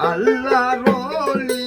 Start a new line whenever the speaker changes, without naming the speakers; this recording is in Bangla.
আল্লাহ রলি